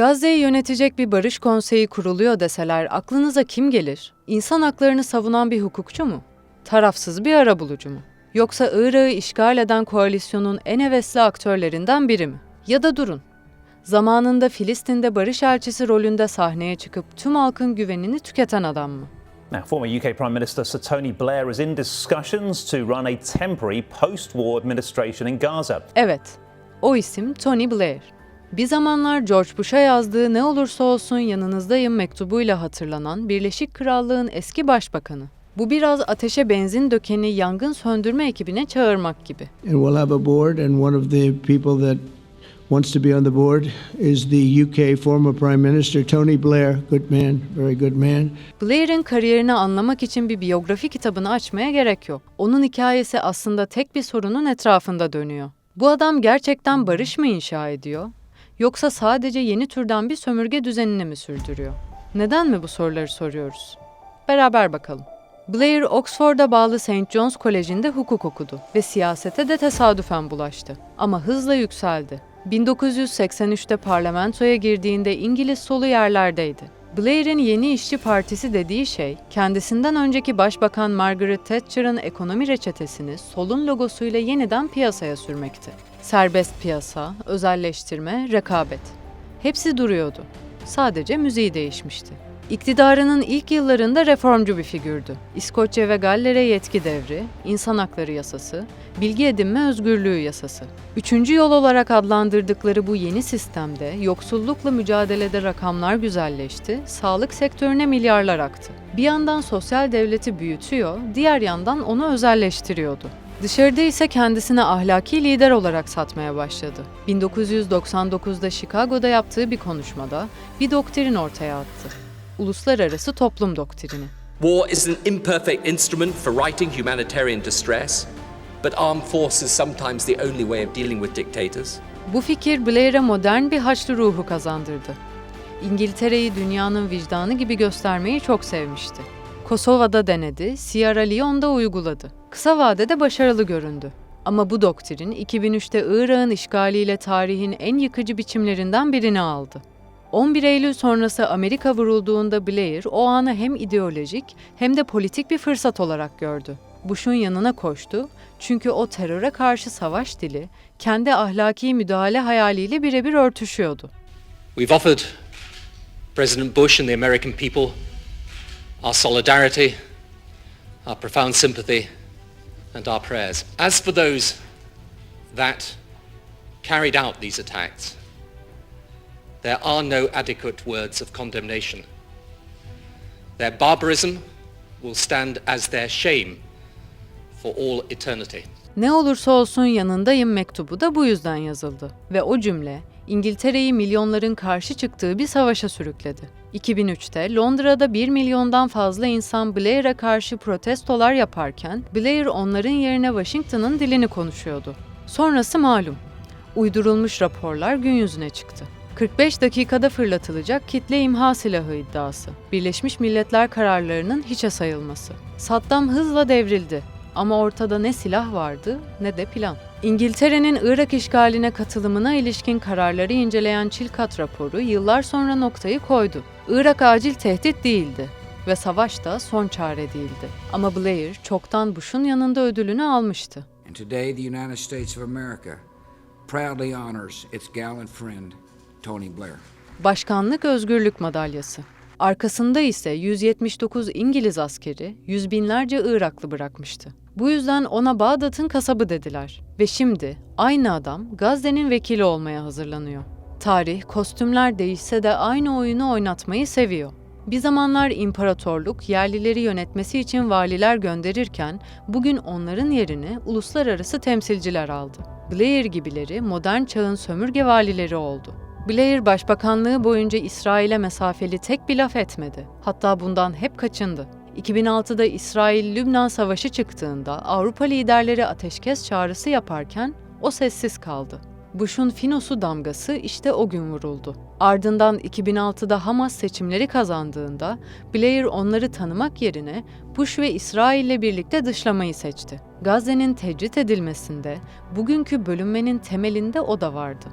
Gazze'yi yönetecek bir barış konseyi kuruluyor deseler aklınıza kim gelir? İnsan haklarını savunan bir hukukçu mu? Tarafsız bir arabulucu mu? Yoksa Irak'ı işgal eden koalisyonun en hevesli aktörlerinden biri mi? Ya da durun. Zamanında Filistin'de barış elçisi rolünde sahneye çıkıp tüm halkın güvenini tüketen adam mı? Now, former UK Prime Minister Sir Tony Blair is in discussions to run a temporary post war administration in Gaza. Evet, o isim Tony Blair. Bir zamanlar George Bush'a yazdığı ne olursa olsun yanınızdayım mektubuyla hatırlanan Birleşik Krallığın eski başbakanı. Bu biraz ateşe benzin dökeni yangın söndürme ekibine çağırmak gibi. And we'll have a board, and one of the people that wants to be on the board is the UK former Prime Minister Tony Blair. Good man, very good man. Blair'in kariyerini anlamak için bir biyografi kitabını açmaya gerek yok. Onun hikayesi aslında tek bir sorunun etrafında dönüyor. Bu adam gerçekten barış mı inşa ediyor? Yoksa sadece yeni türden bir sömürge düzenini mi sürdürüyor? Neden mi bu soruları soruyoruz? Beraber bakalım. Blair, Oxford'a bağlı St. John's Koleji'nde hukuk okudu ve siyasete de tesadüfen bulaştı. Ama hızla yükseldi. 1983'te parlamentoya girdiğinde İngiliz solu yerlerdeydi. Blair'in Yeni İşçi Partisi dediği şey, kendisinden önceki Başbakan Margaret Thatcher'ın ekonomi reçetesini solun logosuyla yeniden piyasaya sürmekti. Serbest piyasa, özelleştirme, rekabet. Hepsi duruyordu. Sadece müziği değişmişti. İktidarının ilk yıllarında reformcu bir figürdü. İskoçya ve Galler'e yetki devri, insan hakları yasası, bilgi edinme özgürlüğü yasası. Üçüncü yol olarak adlandırdıkları bu yeni sistemde yoksullukla mücadelede rakamlar güzelleşti, sağlık sektörüne milyarlar aktı. Bir yandan sosyal devleti büyütüyor, diğer yandan onu özelleştiriyordu. Dışarıda ise kendisine ahlaki lider olarak satmaya başladı. 1999'da Chicago'da yaptığı bir konuşmada bir doktrin ortaya attı. Uluslararası toplum doktrini. War is an imperfect instrument for righting humanitarian distress, but armed force is sometimes the only way of dealing with dictators. Bu fikir Blair'e modern bir haçlı ruhu kazandırdı. İngiltere'yi dünyanın vicdanı gibi göstermeyi çok sevmişti. Kosova'da denedi, Sierra Leone'da uyguladı. Kısa vadede başarılı göründü. Ama bu doktrin 2003'te Irak'ın işgaliyle tarihin en yıkıcı biçimlerinden birini aldı. 11 Eylül sonrası Amerika vurulduğunda Blair o anı hem ideolojik hem de politik bir fırsat olarak gördü. Bush'un yanına koştu çünkü o teröre karşı savaş dili kendi ahlaki müdahale hayaliyle birebir örtüşüyordu. We've offered President Bush and the American people our solidarity, our profound sympathy, and our prayers. As for those that carried out these attacks, there are no adequate words of condemnation. Their barbarism will stand as their shame for all eternity. Ne olursa olsun yanındayım mektubu da bu yüzden yazıldı ve o cümle İngiltere'yi milyonların karşı çıktığı bir savaşa sürükledi. 2003'te Londra'da 1 milyondan fazla insan Blair'a karşı protestolar yaparken Blair onların yerine Washington'ın dilini konuşuyordu. Sonrası malum. Uydurulmuş raporlar gün yüzüne çıktı. 45 dakikada fırlatılacak kitle imha silahı iddiası. Birleşmiş Milletler kararlarının hiçe sayılması. Saddam hızla devrildi ama ortada ne silah vardı ne de plan. İngiltere'nin Irak işgaline katılımına ilişkin kararları inceleyen Chilcot raporu yıllar sonra noktayı koydu. Irak acil tehdit değildi ve savaş da son çare değildi. Ama Blair çoktan Bush'un yanında ödülünü almıştı. And today, the United States of America proudly honors its gallant friend, Tony Blair. Başkanlık Özgürlük Madalyası. Arkasında ise 179 İngiliz askeri yüz binlerce Iraklı bırakmıştı. Bu yüzden ona Bağdat'ın kasabı dediler. Ve şimdi aynı adam Gazze'nin vekili olmaya hazırlanıyor. Tarih, kostümler değişse de aynı oyunu oynatmayı seviyor. Bir zamanlar imparatorluk yerlileri yönetmesi için valiler gönderirken bugün onların yerini uluslararası temsilciler aldı. Blair gibileri modern çağın sömürge valileri oldu. Blair başbakanlığı boyunca İsrail'e mesafeli tek bir laf etmedi. Hatta bundan hep kaçındı. 2006'da İsrail-Lübnan savaşı çıktığında Avrupa liderleri ateşkes çağrısı yaparken o sessiz kaldı. Bush'un Finos'u damgası işte o gün vuruldu. Ardından 2006'da Hamas seçimleri kazandığında Blair onları tanımak yerine Bush ve İsrail'le birlikte dışlamayı seçti. Gazze'nin tecrit edilmesinde bugünkü bölünmenin temelinde o da vardı.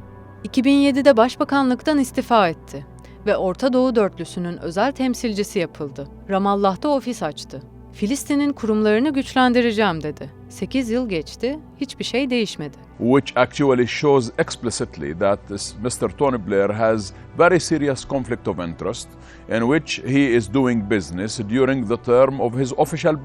2007'de başbakanlıktan istifa etti ve Orta Doğu dörtlüsünün özel temsilcisi yapıldı. Ramallah'ta ofis açtı. Filistin'in kurumlarını güçlendireceğim dedi. 8 yıl geçti, hiçbir şey değişmedi. which actually shows explicitly that this Mr. Tony Blair has very serious conflict of interest in which he is doing business during the term of his official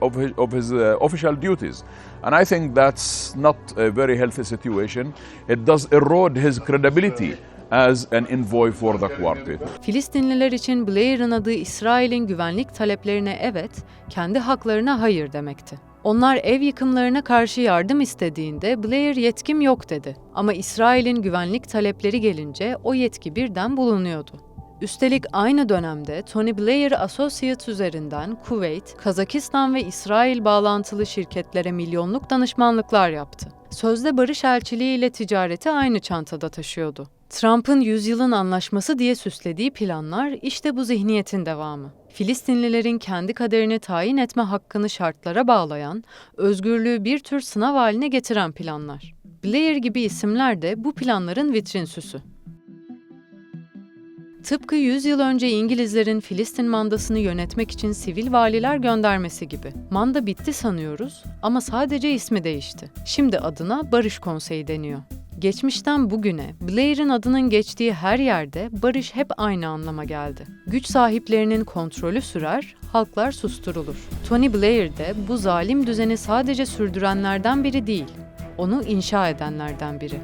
of his, of his uh, official duties and i think that's not a very healthy situation it does erode his credibility as an envoy for the quartet Filistinliler için Blair'ın adı İsrail'in güvenlik taleplerine evet, kendi haklarına hayır demekti. Onlar ev yıkımlarına karşı yardım istediğinde Blair yetkim yok dedi. Ama İsrail'in güvenlik talepleri gelince o yetki birden bulunuyordu. Üstelik aynı dönemde Tony Blair Associates üzerinden Kuveyt, Kazakistan ve İsrail bağlantılı şirketlere milyonluk danışmanlıklar yaptı. Sözde barış elçiliği ile ticareti aynı çantada taşıyordu. Trump'ın yüzyılın anlaşması diye süslediği planlar işte bu zihniyetin devamı. Filistinlilerin kendi kaderini tayin etme hakkını şartlara bağlayan, özgürlüğü bir tür sınav haline getiren planlar. Blair gibi isimler de bu planların vitrin süsü. Tıpkı 100 yıl önce İngilizlerin Filistin mandasını yönetmek için sivil valiler göndermesi gibi. Manda bitti sanıyoruz ama sadece ismi değişti. Şimdi adına Barış Konseyi deniyor. Geçmişten bugüne Blair'in adının geçtiği her yerde barış hep aynı anlama geldi. Güç sahiplerinin kontrolü sürer, halklar susturulur. Tony Blair de bu zalim düzeni sadece sürdürenlerden biri değil, onu inşa edenlerden biri.